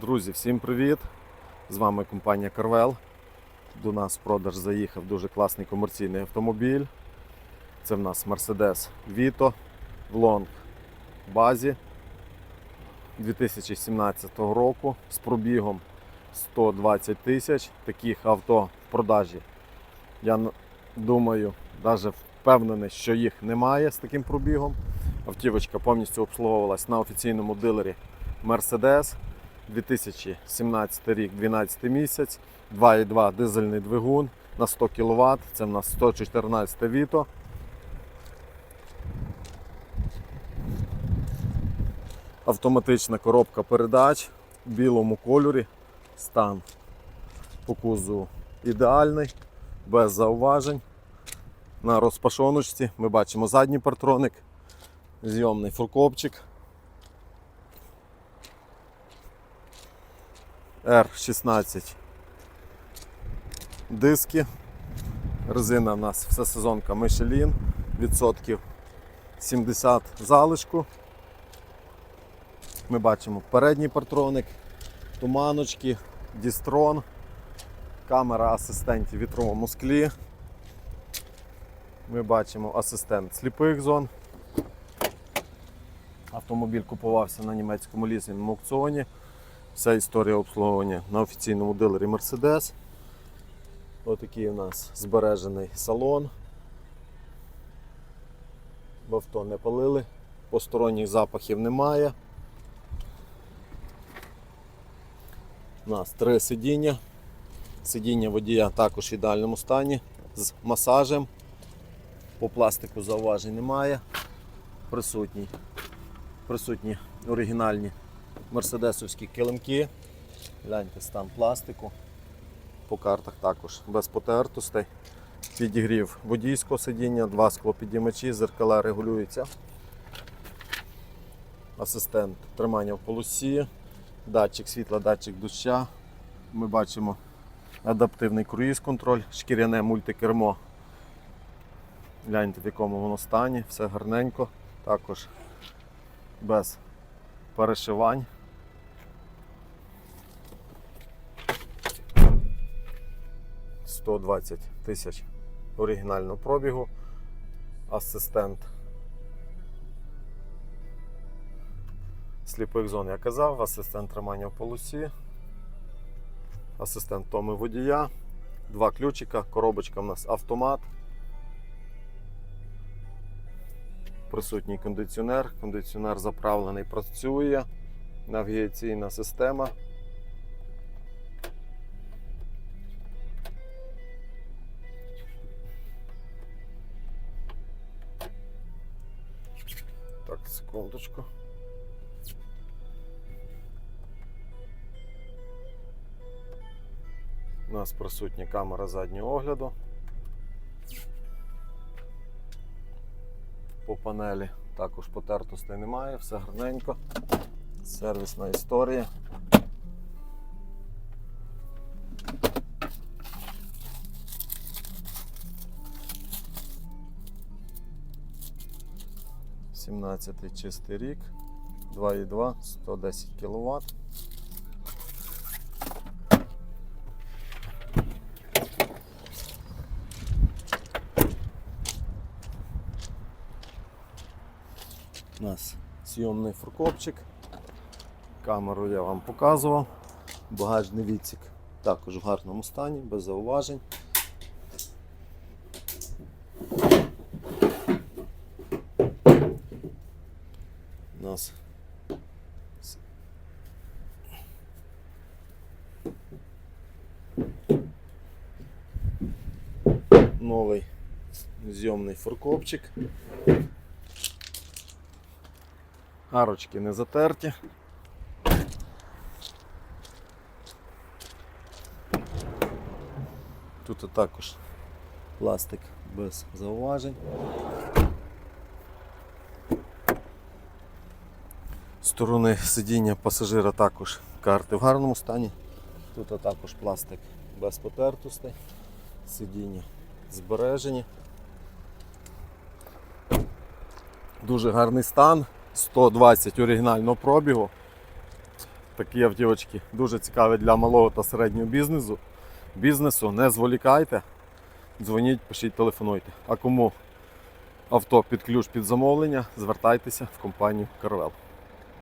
Друзі, всім привіт! З вами компанія Carvel. До нас в продаж заїхав дуже класний комерційний автомобіль. Це в нас Mercedes Vito в лонг базі 2017 року з пробігом 120 тисяч. Таких авто в продажі. Я думаю, навіть впевнений, що їх немає з таким пробігом. Автівочка повністю обслуговувалась на офіційному дилері Mercedes. 2017 рік, 12 місяць, 2,2 дизельний двигун на 100 кВт. Це в нас 114 Vito. Автоматична коробка передач в білому кольорі. Стан по кузову ідеальний, без зауважень. На розпашоночці ми бачимо задній партроник, зйомний фуркопчик. R16 диски. Резина у нас всесезонка Michelin, відсотків 70 залишку. Ми бачимо передній партроник, туманочки, дістрон, камера асистентів в вітровому склі. Ми бачимо асистент сліпих зон. Автомобіль купувався на німецькому лізинговому аукціоні. Вся історія обслуговування на офіційному дилері Mercedes. Отакий у нас збережений салон. В авто не палили, посторонніх запахів немає. У нас три сидіння. Сидіння водія також в ідеальному стані з масажем. По пластику зауважень немає. Присутній. Присутні оригінальні мерседесовські килимки. Гляньте стан пластику. По картах також без потертостей. Підігрів водійського сидіння, два склопідіймачі, зеркала регулюються. Асистент тримання в полосі, датчик світла, датчик доща. Ми бачимо адаптивний круїз-контроль, шкіряне мультикермо. Гляньте в якому воно стані, все гарненько, також без перешивань. Сто двадцять тисяч оригінального пробігу. Асистент сліпих зон я казав, асистент тримання в полосі, асистент томи водія, два ключика, коробочка в нас автомат. Присутній кондиціонер, кондиціонер заправлений, працює, навігаційна система. Секундочку. У нас присутня камера заднього огляду. По панелі також потертостей немає, все гарненько. Сервісна історія. Сімнадцятий чистий рік, 2,2, 110 кВт. У нас зйомний фуркопчик. Камеру я вам показував. Багажний відсік також в гарному стані, без зауважень. Нас новий зйомний фуркопчик. Арочки не затерті. Тут також пластик без зауважень. Сторони сидіння пасажира також карти в гарному стані. Тут також пластик без потертостей. Сидіння збережені. Дуже гарний стан. 120 оригінального пробігу. такі автівочки дуже цікаві для малого та середнього бізнесу. Бізнесу не зволікайте, дзвоніть, пишіть, телефонуйте. А кому авто під ключ під замовлення, звертайтеся в компанію Карвел.